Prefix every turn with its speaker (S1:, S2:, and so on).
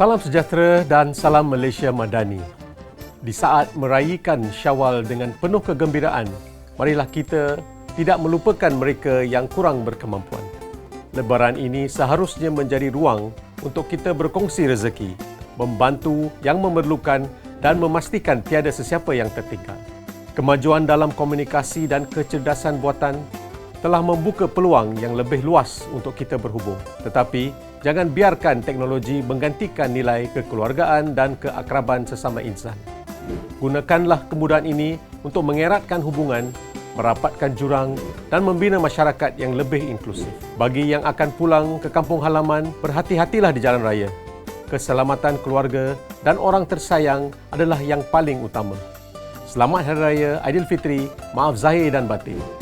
S1: Salam sejahtera dan salam Malaysia Madani. Di saat meraihkan Syawal dengan penuh kegembiraan, marilah kita tidak melupakan mereka yang kurang berkemampuan. Lebaran ini seharusnya menjadi ruang untuk kita berkongsi rezeki, membantu yang memerlukan dan memastikan tiada sesiapa yang tertinggal. Kemajuan dalam komunikasi dan kecerdasan buatan telah membuka peluang yang lebih luas untuk kita berhubung. Tetapi Jangan biarkan teknologi menggantikan nilai kekeluargaan dan keakraban sesama insan. Gunakanlah kemudahan ini untuk mengeratkan hubungan, merapatkan jurang dan membina masyarakat yang lebih inklusif. Bagi yang akan pulang ke kampung halaman, berhati-hatilah di jalan raya. Keselamatan keluarga dan orang tersayang adalah yang paling utama. Selamat Hari Raya Aidilfitri, maaf zahir dan batin.